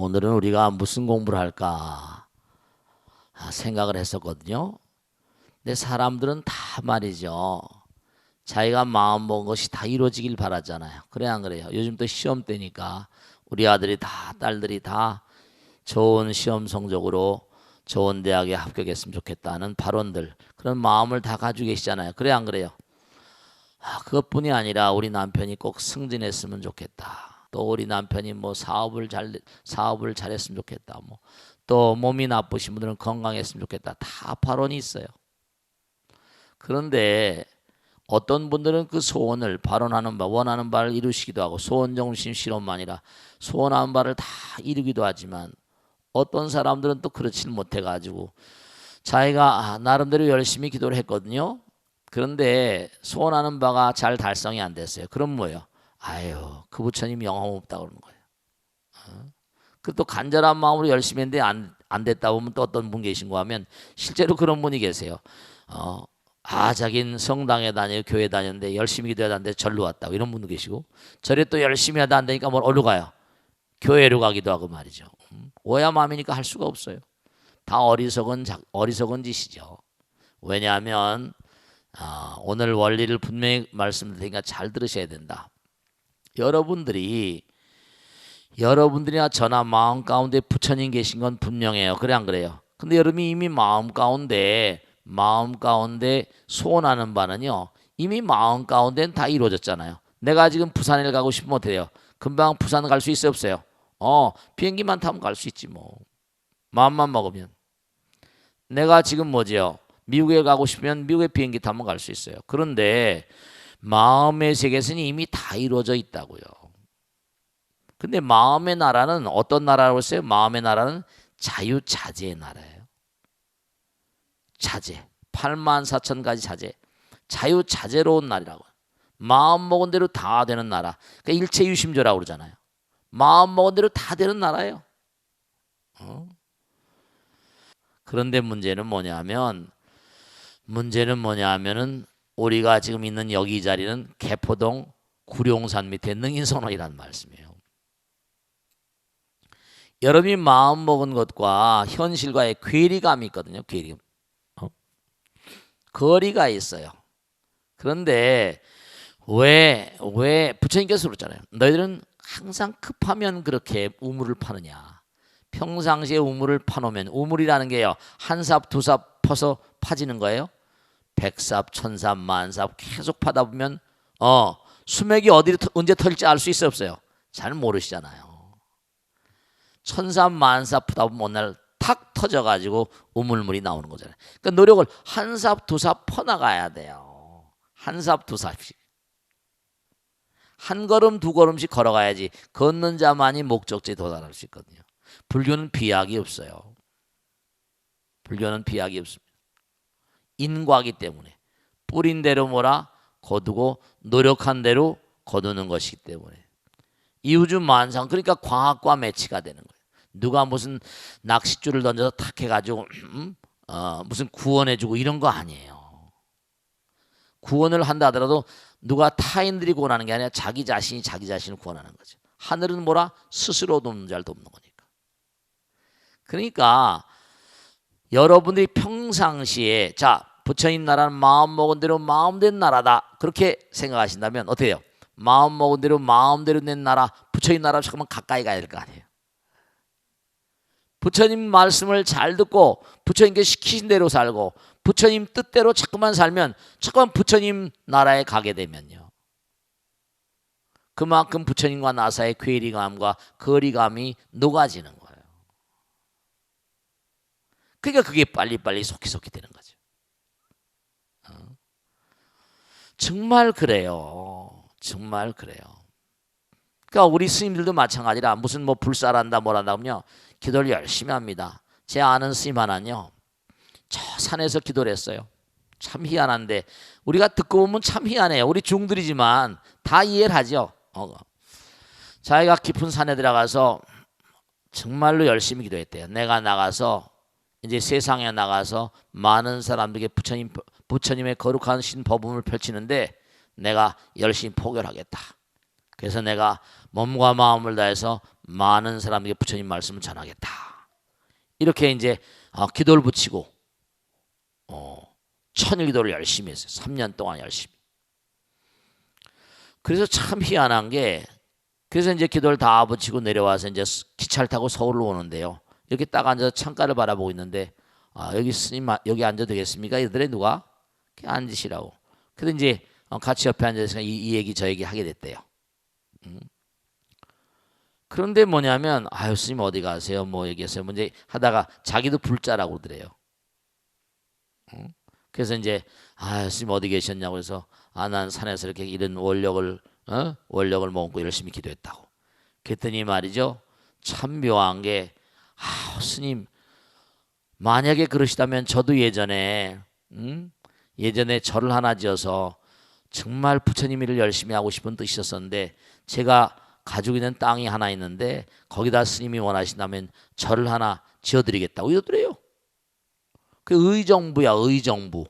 오늘은 우리가 무슨 공부를 할까 아, 생각을 했었거든요. 근데 사람들은 다 말이죠. 자기가 마음 먹은 것이 다 이루어지길 바라잖아요. 그래 안 그래요? 요즘 또 시험 때니까 우리 아들이 다 딸들이 다 좋은 시험 성적으로 좋은 대학에 합격했으면 좋겠다는 발언들 그런 마음을 다 가지고 계시잖아요. 그래 안 그래요? 아, 그것뿐이 아니라 우리 남편이 꼭 승진했으면 좋겠다. 또 우리 남편이 뭐 사업을 잘 사업을 잘했으면 좋겠다. 뭐 또 몸이 나쁘신 분들은 건강했으면 좋겠다. 다 발언이 있어요. 그런데 어떤 분들은 그 소원을 발언하는 바 원하는 바를 이루시기도 하고 소원 정신 실험만이라 소원하는 바를 다 이루기도 하지만 어떤 사람들은 또 그렇지는 못해 가지고 자기가 아, 나름대로 열심히 기도를 했거든요. 그런데 소원하는 바가 잘 달성이 안 됐어요. 그럼 뭐예요? 아유, 그 부처님 영혼 없다 그러는 거예요. 어? 그또 간절한 마음으로 열심히 했는데 안, 안 됐다 보면 또 어떤 분 계신가 하면 실제로 그런 분이 계세요. 어, 아, 자긴 성당에 다녀 교회 다녔는데 열심히 기도해야 하는데 절로 왔다고 이런 분도 계시고 절에 또 열심히 하다 안 되니까 뭘 어디로 가요? 교회로 가기도 하고 말이죠. 음, 오야 마음이니까 할 수가 없어요. 다 어리석은 자, 어리석은 짓이죠. 왜냐하면 아, 오늘 원리를 분명히 말씀드리니까 잘 들으셔야 된다. 여러분들이 여러분들이나 저나 마음 가운데 부처님 계신 건 분명해요. 그래 안 그래요? 근데 여러분이 이미 마음 가운데 마음 가운데 소원하는 바는요. 이미 마음 가운데는 다 이루어졌잖아요. 내가 지금 부산에 가고 싶으면 어떻게 돼요? 금방 부산 갈 수 있어요 없어요? 어 비행기만 타면 갈 수 있지 뭐 마음만 먹으면 내가 지금 뭐지요? 미국에 가고 싶으면 미국에 비행기 타면 갈 수 있어요. 그런데 마음의 세계에서는 이미 다 이루어져 있다고요. 근데 마음의 나라는 어떤 나라라고 했어요? 마음의 나라는 자유자재의 나라예요. 자재. 8만 4천 가지 자재. 자유자재로운 날이라고. 마음 먹은 대로 다 되는 나라. 그러니까 일체 유심조라고 그러잖아요. 마음 먹은 대로 다 되는 나라예요. 어? 그런데 문제는 뭐냐면 문제는 뭐냐면은 우리가 지금 있는 여기 이 자리는 개포동 구룡산 밑에 능인선원이라는 말씀이에요. 여러분이 마음 먹은 것과 현실과의 괴리감이 있거든요. 괴리감. 어? 거리가 있어요. 그런데 왜, 왜 부처님께서 그랬잖아요. 너희들은 항상 급하면 그렇게 우물을 파느냐. 평상시에 우물을 파놓으면 우물이라는 게요. 한 삽, 두 삽 퍼서 파지는 거예요. 백삽, 천삽, 만삽 계속 파다 보면 어 수맥이 어디로 언제 털지 알 수 있어 없어요? 잘 모르시잖아요. 천삽, 만삽 파다 보면 어느 날 탁 터져가지고 우물물이 나오는 거잖아요. 그러니까 노력을 한 삽, 두 삽 퍼나가야 돼요. 한 삽, 두 삽씩. 한 걸음, 두 걸음씩 걸어가야지 걷는 자만이 목적지에 도달할 수 있거든요. 불교는 비약이 없어요. 불교는 비약이 없습니다. 인과기 때문에 뿌린 대로 뭐라 거두고 노력한 대로 거두는 것이기 때문에 이 우주 만상 그러니까 과학과 매치가 되는 거예요. 누가 무슨 낚싯줄을 던져서 탁 해가지고 음? 어, 무슨 구원해주고 이런 거 아니에요. 구원을 한다 하더라도 누가 타인들이 구원하는 게 아니라 자기 자신이 자기 자신을 구원하는 거죠. 하늘은 뭐라 스스로 돕는 자를 돕는 거니까. 그러니까 여러분들이 평상시에 자 부처님 나라는 마음 먹은 대로 마음 된 나라다 그렇게 생각하신다면 어때요? 마음 먹은 대로 마음대로 된 나라 부처님 나라 잠깐만 가까이 가야 될 거 아니에요. 부처님 말씀을 잘 듣고 부처님께 시키신 대로 살고 부처님 뜻대로 자꾸만 살면 자꾸만 부처님 나라에 가게 되면요. 그만큼 부처님과 나사의 괴리감과 거리감이 녹아지는 거예요. 그러니까 그게 빨리빨리 속히속히 되는 거죠. 어? 정말 그래요. 정말 그래요. 그러니까 우리 스님들도 마찬가지라 무슨 뭐 불살한다 뭐란다 하면요. 기도를 열심히 합니다. 제 아는 스님 하나는요. 저 산에서 기도를 했어요. 참 희한한데 우리가 듣고 보면 참 희한해요. 우리 중들이지만 다 이해를 하죠. 어. 자기가 깊은 산에 들어가서 정말로 열심히 기도했대요. 내가 나가서 이제 세상에 나가서 많은 사람들에게 부처님 부처님의 거룩한 신 법음을 펼치는데 내가 열심히 포교하겠다. 그래서 내가 몸과 마음을 다해서 많은 사람에게 부처님 말씀을 전하겠다. 이렇게 이제 어, 기도를 붙이고 어, 천일 기도를 열심히 했어요. 3년 동안 열심히. 그래서 참 희한한 게 그래서 이제 기도를 다 붙이고 내려와서 이제 스- 기차를 타고 서울로 오는데요. 이렇게 딱 앉아서 창가를 바라보고 있는데 아, 여기 스님 아- 여기 앉아도 되겠습니까? 이들에 누가 앉으시라고. 그래서 이제 어, 같이 옆에 앉아서 이, 이 얘기 저 얘기 하게 됐대요. 음. 그런데 뭐냐면 아유 스님 어디 가세요? 뭐 얘기했어요. 뭐 이제 하다가 자기도 불자라고 그러더래요. 음. 그래서 이제 아 스님 어디 계셨냐고 해서 아 난 산에서 이렇게 이런 원력을 어? 원력을 먹고 열심히 기도했다고. 그랬더니 말이죠. 참 묘한 게 아, 스님 만약에 그러시다면 저도 예전에 음? 예전에 절을 하나 지어서 정말 부처님 일을 열심히 하고 싶은 뜻이었었는데 제가 가지고 있는 땅이 하나 있는데 거기다 스님이 원하신다면 절을 하나 지어드리겠다고 이러더래요. 그 의정부야 의정부.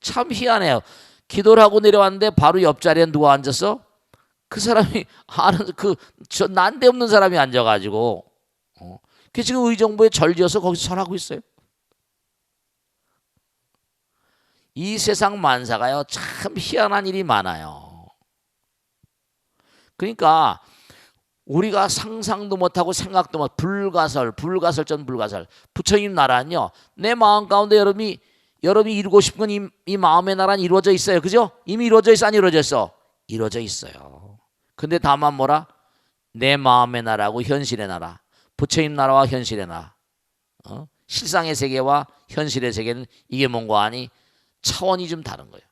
참 희한해요. 기도를 하고 내려왔는데 바로 옆자리에 누가 앉았어? 그 사람이 아는 그 저 난데없는 사람이 앉아가지고 어. 그 지금 의정부에 절 지어서 거기서 절하고 있어요. 이 세상 만사가요 참 희한한 일이 많아요. 그러니까 우리가 상상도 못하고 생각도 못 불가설 불가설전 불가설. 부처님 나라는요 내 마음 가운데 여러분이 여러분이 이루고 싶은 건 이, 이 마음의 나라는 이루어져 있어요. 그죠? 이미 이루어져 있어 안 이루어져 있어? 이루어져 있어요. 근데 다만 뭐라? 내 마음의 나라고 현실의 나라. 부처님 나라와 현실의 나라. 어? 실상의 세계와 현실의 세계는 이게 뭔가 하니 차원이 좀 다른 거예요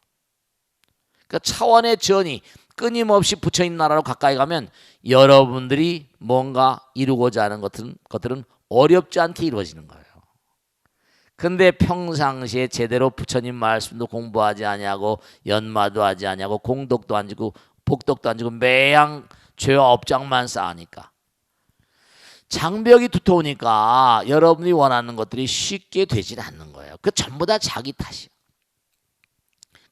그러니까 차원의 전이 끊임없이 부처님 나라로 가까이 가면 여러분들이 뭔가 이루고자 하는 것들은, 것들은 어렵지 않게 이루어지는 거예요. 근데 평상시에 제대로 부처님 말씀도 공부하지 아니하고 연마도 하지 아니하고 공덕도 안 지고 복덕도 안 지고 매양 죄와 업장만 쌓으니까 장벽이 두터우니까 여러분이 원하는 것들이 쉽게 되질 않는 거예요. 그 전부 다 자기 탓이야.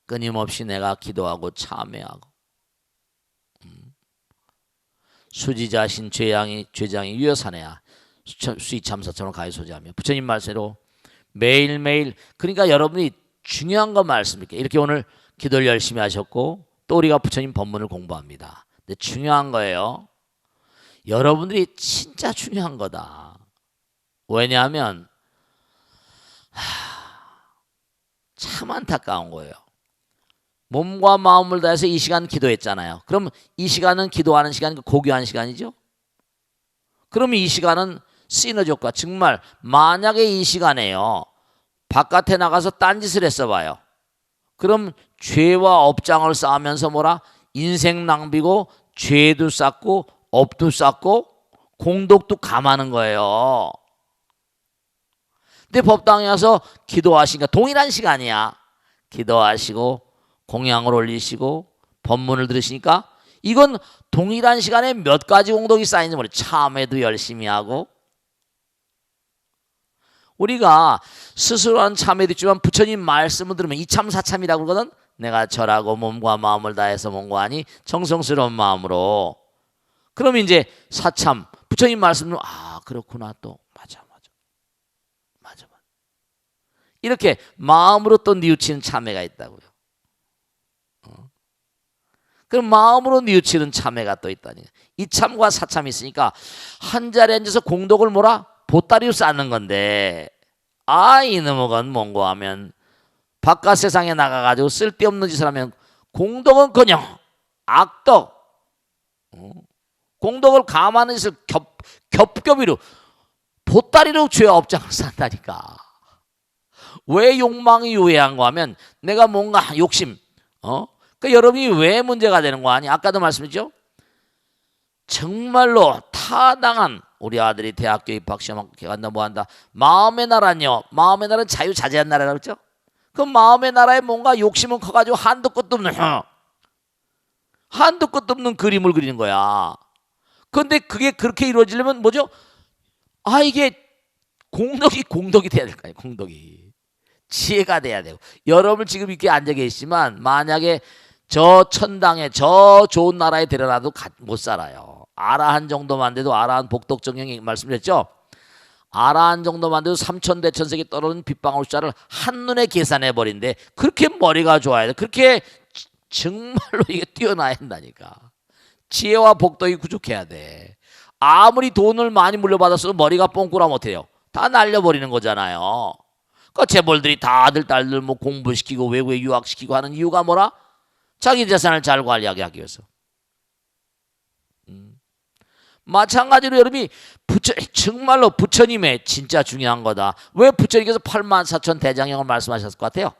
끊임없이 내가 기도하고 참회하고 수지자신 죄양이 죄장이 유여사내야 수이참사처럼 가히 소지하며 부처님 말씀대로 매일매일 그러니까 여러분이 중요한 거 말씀드릴게요. 이렇게 오늘 기도를 열심히 하셨고 또 우리가 부처님 법문을 공부합니다. 근데 중요한 거예요. 여러분들이 진짜 중요한 거다. 왜냐하면 하, 참 안타까운 거예요. 몸과 마음을 다해서 이 시간 기도했잖아요. 그럼 이 시간은 기도하는 시간, 고교한 시간이죠. 그럼 이 시간은 시너지 효과 정말 만약에 이 시간에요. 바깥에 나가서 딴짓을 했어 봐요. 그럼 죄와 업장을 쌓으면서 뭐라 인생 낭비고 죄도 쌓고 업도 쌓고 공덕도 감하는 거예요. 근데 법당에 와서 기도하시니까 동일한 시간이야. 기도하시고 공양을 올리시고 법문을 들으시니까 이건 동일한 시간에 몇 가지 공덕이 쌓이는지 모르. 참회도 열심히 하고. 우리가 스스로 한 참회도 있지만 부처님 말씀을 들으면 이참 사참이라고 그러거든? 내가 절하고 몸과 마음을 다해서 몸과 하니? 정성스러운 마음으로. 그럼 이제 사참 부처님 말씀을 아 그렇구나 또. 맞아 맞아. 맞아 맞아. 이렇게 마음으로 또 뉘우치는 참회가 있다고요 그럼 마음으로 뉘우치는 참회가 또 있다니. 이 참과 사참이 있으니까 한 자리에 앉아서 공덕을 뭐라 보따리로 쌓는 건데 아 이놈의 건 뭔고 하면 바깥 세상에 나가가지고 쓸데없는 짓을 하면 공덕은커녕 악덕 어? 공덕을 감하는 짓을 겹, 겹겹이로 보따리로 죄 업장을 산다니까 왜 욕망이 유해한 거 하면 내가 뭔가 욕심 어? 그 여러분이 왜 문제가 되는 거 아니? 아까도 말씀했죠. 정말로 타당한 우리 아들이 대학교 입학 시험 간다 뭐 한다. 마음의 나라는요. 마음의 나라는 자유자재한 나라라고 그랬죠. 그 마음의 나라에 뭔가 욕심은 커가지고 한도 끝도 없는 한도 끝도 없는 그림을 그리는 거야. 그런데 그게 그렇게 이루어지려면 뭐죠? 아 이게 공덕이 공덕이 돼야 될까요? 공덕이 지혜가 돼야 되고 여러분 지금 이렇게 앉아 계시지만 만약에 저 천당에 저 좋은 나라에 데려놔도 가- 못 살아요. 아라한 정도만 돼도 아라한 복덕정형이 말씀드렸죠. 아라한 정도만 돼도 삼천 대천색이 떨어진 빗방울 숫자를 한눈에 계산해 버린데 그렇게 머리가 좋아야 돼. 그렇게 지- 정말로 이게 뛰어나야 한다니까. 지혜와 복덕이 부족해야 돼. 아무리 돈을 많이 물려받았어도 머리가 뻥꾸라면 어때요? 다 날려버리는 거잖아요. 그 재벌들이 다 아들 딸들 뭐 공부시키고 외국에 유학시키고 하는 이유가 뭐라? 자기 재산을 잘 관리하게 하기 위해서. 음. 마찬가지로 여러분이 부처 정말로 부처님의 진짜 중요한 거다. 왜 부처님께서 8만 4천 대장형을 말씀하셨을 것 같아요?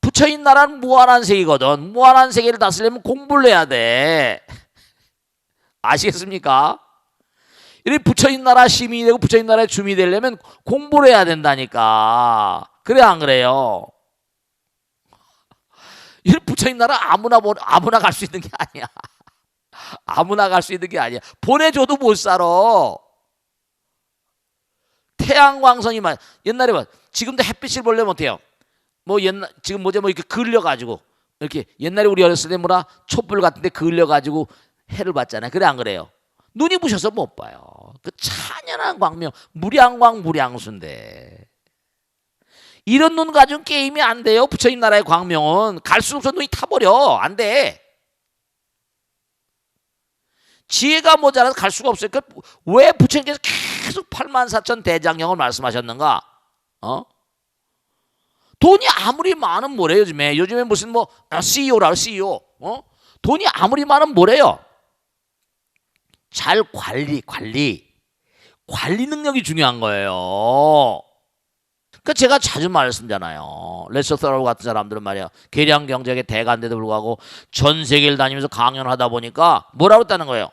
부처님 나라는 무한한 세계거든. 무한한 세계를 다스리려면 공부를 해야 돼. 아시겠습니까? 이 부처님 나라 시민이 되고 부처님 나라의 주민이 되려면 공부를 해야 된다니까. 그래 안 그래요? 이 부처님 나라 아무나 보 아무나 갈 수 있는 게 아니야. 아무나 갈 수 있는 게 아니야. 보내줘도 못 살아. 태양광선이 만 옛날에 봐 지금도 햇빛을 보려면 어때요? 뭐 옛날 지금 뭐죠 뭐 이렇게 그을려 가지고 이렇게 옛날에 우리 어렸을 때 뭐라 촛불 같은데 그을려 가지고 해를 봤잖아요. 그래 안 그래요? 눈이 부셔서 못 봐요. 그 찬연한 광명 무량광 무량수인데 이런 눈 가지고 게임이 안 돼요. 부처님 나라의 광명은 갈수록 저 눈이 타버려 안 돼. 지혜가 모자라서 갈 수가 없어요. 그왜 부처님께서 계속 8만 4천 대장경을 말씀하셨는가? 어? 돈이 아무리 많은 뭐래요 요즘에 요즘에 무슨 뭐 CEO라고 CEO 어? 돈이 아무리 많은 뭐래요 잘 관리 관리 관리 능력이 중요한 거예요 그 제가 자주 말씀드잖아요 레서서라고 같은 사람들은 말이야 계량 경제의 대가인데도 불구하고 전 세계를 다니면서 강연을 하다 보니까 뭐라고 했다는 거예요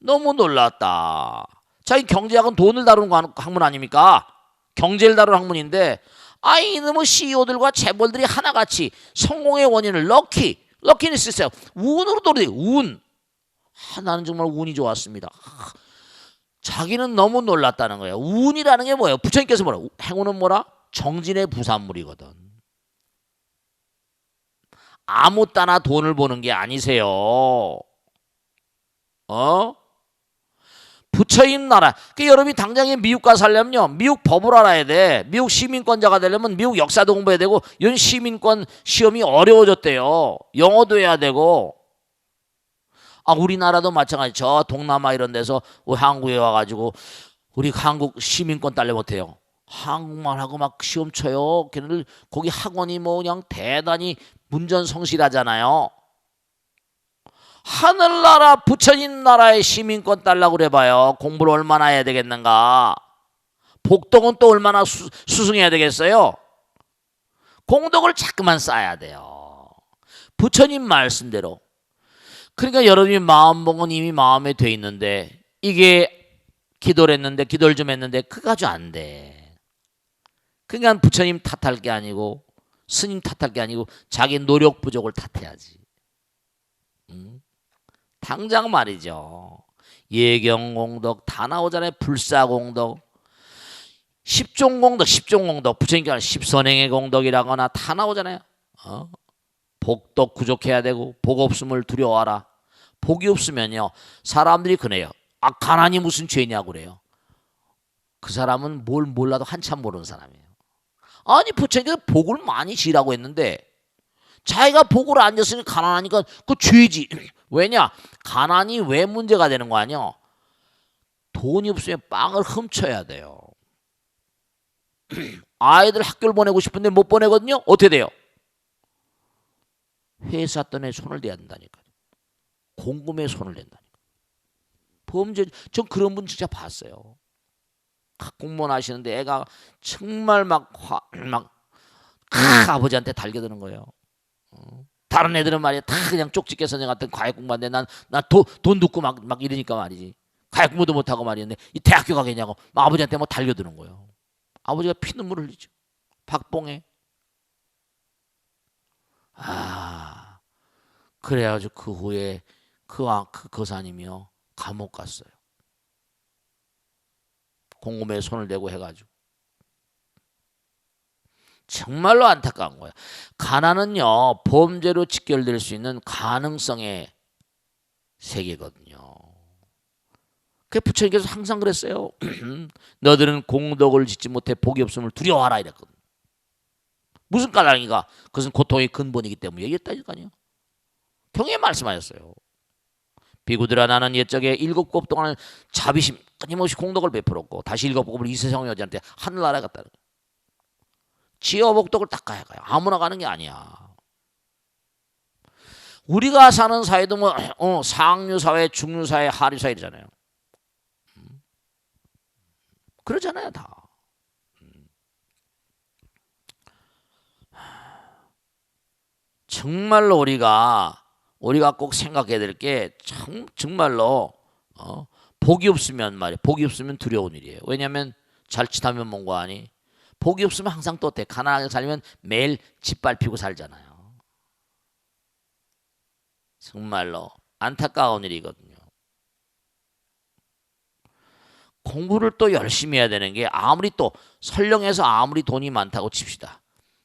너무 놀랐다 자기 경제학은 돈을 다루는 거 학문 아닙니까 경제를 다루는 학문인데 아이 이놈의 CEO들과 재벌들이 하나같이 성공의 원인을 럭키, 럭키니스 있어요. 운으로 돌리 운. 아, 나는 정말 운이 좋았습니다. 아, 자기는 너무 놀랐다는 거예요. 운이라는 게 뭐예요? 부처님께서 뭐라? 행운은 뭐라? 정진의 부산물이거든. 아무 따나 돈을 버는 게 아니세요. 어? 부처님 나라. 그 여러분이 당장에 미국 가 살려면요. 미국 법을 알아야 돼. 미국 시민권자가 되려면 미국 역사도 공부해야 되고 이런 시민권 시험이 어려워졌대요. 영어도 해야 되고. 아 우리나라도 마찬가지. 저 동남아 이런 데서 뭐 한국에 와가지고 우리 한국 시민권 딸려 못해요. 한국말 하고 막 시험 쳐요. 걔네들 거기 학원이 뭐 그냥 대단히 문전성실하잖아요. 하늘나라 부처님 나라의 시민권 달라고 그래봐요. 공부를 얼마나 해야 되겠는가? 복덕은 또 얼마나 수, 수승해야 되겠어요? 공덕을 자꾸만 쌓아야 돼요. 부처님 말씀대로. 그러니까 여러분이 마음먹은 이미 마음에 돼 있는데 이게 기도를 했는데 기도를 좀 했는데 그가지고 안 돼. 그러니까 부처님 탓할 게 아니고 스님 탓할 게 아니고 자기 노력 부족을 탓해야지. 음? 당장 말이죠. 예경공덕 다 나오잖아요. 불사공덕. 십종공덕, 십종공덕. 부처님께서 십선행의 공덕이라거나 다 나오잖아요. 어? 복덕 부족해야 되고 복 없음을 두려워하라. 복이 없으면요. 사람들이 그래요. 아 가난이 무슨 죄냐고 그래요. 그 사람은 뭘 몰라도 한참 모르는 사람이에요. 아니 부처님께서 복을 많이 지라고 했는데 자기가 복을 안 줬으니 가난하니까 그 죄지. 왜냐? 가난이 왜 문제가 되는 거 아니야? 돈이 없으면 빵을 훔쳐야 돼요. 아이들 학교를 보내고 싶은데 못 보내거든요. 어떻게 돼요? 회사 돈에 손을 대야 된다니까. 공금에 손을 댄다니까. 범죄 전 그런 분 진짜 봤어요. 공무원 하시는데 애가 정말 막막 아버지한테 달겨드는 거예요. 다른 애들은 말이야 다 그냥 쪽집게 선생 같은 과외 공부한데 난나돈 듣고 막, 막 이러니까 말이지. 과외 공부도 못하고 말이었는데 이 대학교 가겠냐고 막 아버지한테 뭐 달겨드는 거예요. 아버지가 피눈물 흘리죠. 박봉에 아 그래가지고 그 후에 그, 아, 그 거사님이요. 감옥 갔어요 공금에 손을 대고 해가지고 정말로 안타까운 거예요. 가난은요 범죄로 직결될 수 있는 가능성의 세계거든요. 그 부처님께서 항상 그랬어요. 너들은 공덕을 짓지 못해 복이 없음을 두려워하라 이랬거든. 무슨 까닭인가? 그것은 고통의 근본이기 때문에 얘기했다니까요. 경에 말씀하셨어요. 비구들아 나는 옛적에 일곱 곱 동안 자비심 끊임없이 공덕을 베풀었고 다시 일곱 곱을 이 세상 여자한테 하늘나라에 갔다는. 지어 복덕을 닦아야 가요. 아무나 가는 게 아니야. 우리가 사는 사회도 뭐 어, 상류 사회, 중류 사회, 하류 사회잖아요. 음. 그러잖아요, 다. 음. 정말로 우리가 우리가 꼭 생각해야 될 게 정말로 어, 복이 없으면 말이야. 복이 없으면 두려운 일이에요. 왜냐하면 잘짓하면 뭔가 하니 복이 없으면 항상 또 어때? 가난하게 살면 매일 짓밟히고 살잖아요. 정말로 안타까운 일이거든요. 공부를 또 열심히 해야 되는 게 아무리 또 설령해서 아무리 돈이 많다고 칩시다.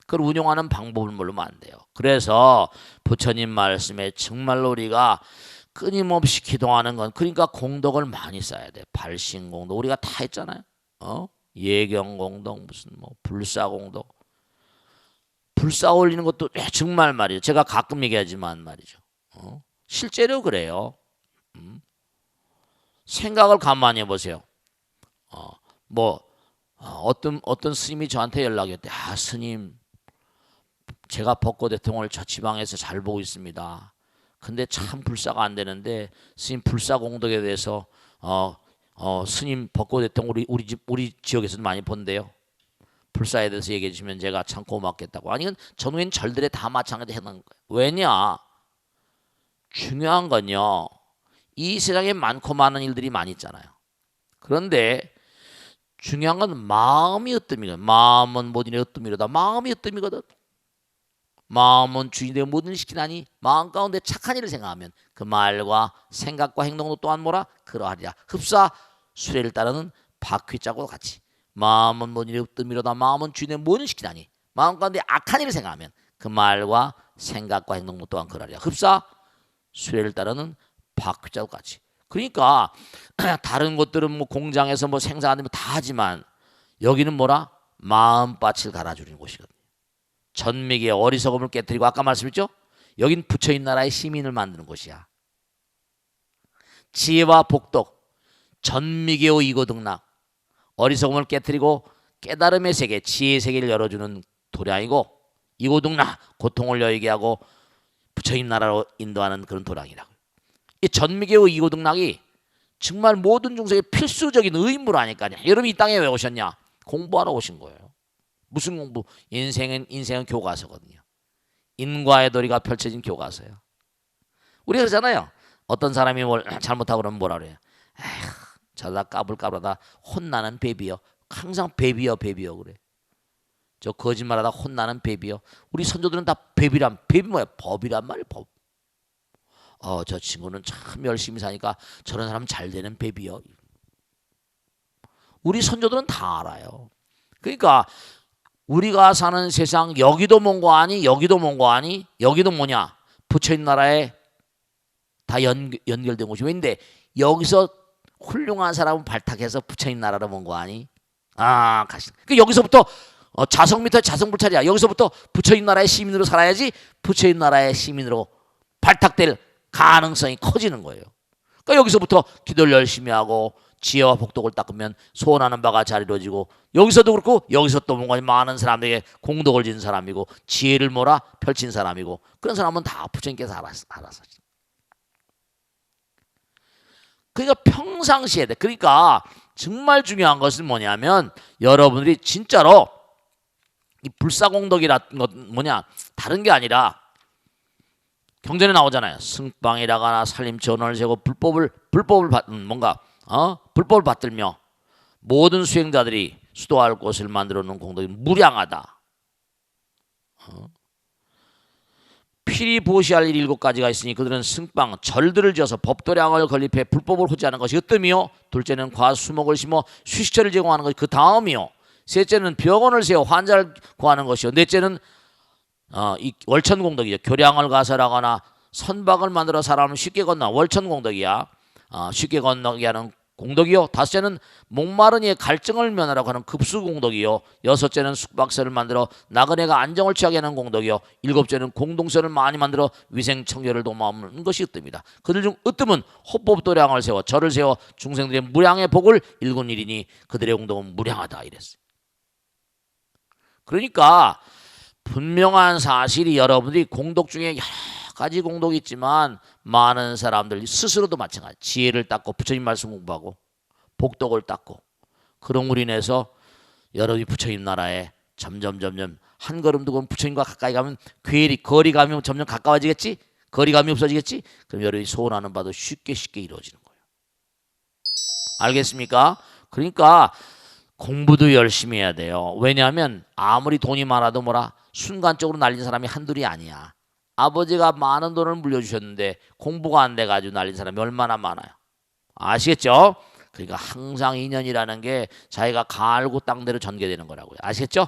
그걸 운용하는 방법을 모르면 안 돼요. 그래서 부처님 말씀에 정말로 우리가 끊임없이 기도하는 건 그러니까 공덕을 많이 쌓아야 돼. 발신 공덕 우리가 다 했잖아요. 어? 예경 공덕 무슨 뭐 불사 공덕 불사 올리는 것도 정말 말이죠. 제가 가끔 얘기하지만 말이죠. 어? 실제로 그래요. 음? 생각을 가만히 해보세요. 어, 뭐 어, 어떤 어떤 스님이 저한테 연락했대. 아 스님, 제가 벚꽃 대통령을 저 지방에서 잘 보고 있습니다. 근데 참 불사가 안 되는데 스님 불사 공덕에 대해서 어, 어 스님 벚꽃 대통령 우리 우리 집 우리 지역에서는 많이 본대요. 불사에 대해서 얘기해 주시면 제가 참 고맙겠다고. 아니 건 전후엔 절들에 다 마찬가지 해놓은 거예요. 왜냐? 중요한 건요. 이 세상에 많고 많은 일들이 많이 있잖아요. 그런데 중요한 건 마음이 어뜸이거든. 마음은 모든 어뜸이로다. 마음이 어뜸이거든. 마음은 주인의 모든 일을 시키나니 마음 가운데 착한 일을 생각하면 그 말과 생각과 행동도 또한 뭐라 그러하리라. 흡사 수레를 따르는 바퀴자국과 같이 마음은 모든 일을 어뜸이로다. 마음은 주인의 모든 일을 시키나니 마음 가운데 악한 일을 생각하면 그 말과 생각과 행동도 또한 그러하리라. 흡사 수레를 따르는 바퀴자국 같이. 그러니까 다른 곳들은 뭐 공장에서 뭐 생산하는 다 하지만 여기는 뭐라 마음밭을 갈아주는 곳이거든요. 전미의 어리석음을 깨뜨리고 아까 말씀했죠? 여긴 부처인 나라의 시민을 만드는 곳이야. 지혜와 복덕, 전미계의 이고등락, 어리석음을 깨뜨리고 깨달음의 세계, 지혜의 세계를 열어주는 도량이고 이고등락, 고통을 여의게 하고 부처님 나라로 인도하는 그런 도량이라고. 이 전미계의 이고등락이 정말 모든 중생의 필수적인 의무를 하니까요. 여러분 이 땅에 왜 오셨냐? 공부하러 오신 거예요. 무슨 공부? 인생은 인생은 교과서거든요. 인과의 도리가 펼쳐진 교과서예요. 우리 그러잖아요. 어떤 사람이 뭘 잘못하고 그러면 뭐라 그래요? 에휴, 저다 까불까불하다 혼나는 베비요. 항상 베비요 베비요 그래. 저 거짓말하다 혼나는 베비요. 우리 선조들은 다 베비란 베비 뭐야? 법이란 말이야 법. 어, 저 친구는 참 열심히 사니까 저런 사람 잘 되는 베비요. 우리 선조들은 다 알아요. 그러니까 우리가 사는 세상 여기도 뭔고 아니 여기도 뭔고 아니 여기도 뭐냐? 부처님 나라에 다 연, 연결된 곳이. 왜인데? 여기서 훌륭한 사람은 발탁해서 부처님 나라로 뭔거 아니? 아 가시. 그 여기서부터 어, 자성 밑에 자성 불찰이야. 여기서부터 부처님 나라의 시민으로 살아야지 부처님 나라의 시민으로 발탁될 가능성이 커지는 거예요. 그러니까 여기서부터 기도를 열심히 하고 지혜와 복덕을 닦으면 소원하는 바가 잘 이루어지고 여기서도 그렇고 여기서 또 뭔가 많은 사람에게 공덕을 지은 사람이고 지혜를 몰아 펼친 사람이고 그런 사람은 다 부처님께서 알아서 알아서 그러니까 평상시에 돼. 그러니까 정말 중요한 것은 뭐냐면 여러분들이 진짜로 이 불사공덕이라는 것 뭐냐 다른 게 아니라 경전에 나오잖아요. 승방이라거나 살림 전원을 세고 불법을 불법을 받 음, 뭔가 어? 불법을 받들며 모든 수행자들이 수도할 곳을 만들어 놓은 공덕이 무량하다. 어? 필히 보시할 일 일곱 가지가 있으니 그들은 승방 절들을 지어서 법도량을 건립해 불법을 호지하는 것이 으뜸이요 둘째는 과수목을 심어 수식처를 제공하는 것이 그 다음이요 셋째는 병원을 세워 환자를 구하는 것이요. 넷째는 어, 이 월천공덕이죠. 교량을 가설하거나 선박을 만들어 사람을 쉽게 건너 월천공덕이야. 어, 쉽게 건너게 하는 공덕이요. 다섯째는 목마른 이의 갈증을 면하라고 하는 급수 공덕이요. 여섯째는 숙박사를 만들어 나그네가 안정을 취하게 하는 공덕이요. 일곱째는 공동선을 많이 만들어 위생 청결을 도모하는 것이 으뜸이다. 그들 중 으뜸은 호법도량을 세워 절을 세워 중생들의 무량의 복을 일군 일이니 그들의 공덕은 무량하다 이랬어요. 그러니까 분명한 사실이 여러분들이 공덕 중에 여러 가지 공덕이 있지만 많은 사람들 스스로도 마찬가지. 지혜를 닦고 부처님 말씀 공부하고 복덕을 닦고 그런 인해서 여러분이 부처님 나라에 점점 점점 한 걸음 두 걸음 부처님과 가까이 가면 괴리 거리감이 점점 가까워지겠지? 거리감이 없어지겠지? 그럼 여러분이 소원하는 바도 쉽게 쉽게 이루어지는 거예요. 알겠습니까? 그러니까 공부도 열심히 해야 돼요. 왜냐하면 아무리 돈이 많아도 뭐라 순간적으로 날린 사람이 한둘이 아니야 아버지가 많은 돈을 물려주셨는데 공부가 안 돼가지고 날린 사람이 얼마나 많아요. 아시겠죠? 그러니까 항상 인연이라는 게 자기가 갈고 땅대로 전개되는 거라고요. 아시겠죠?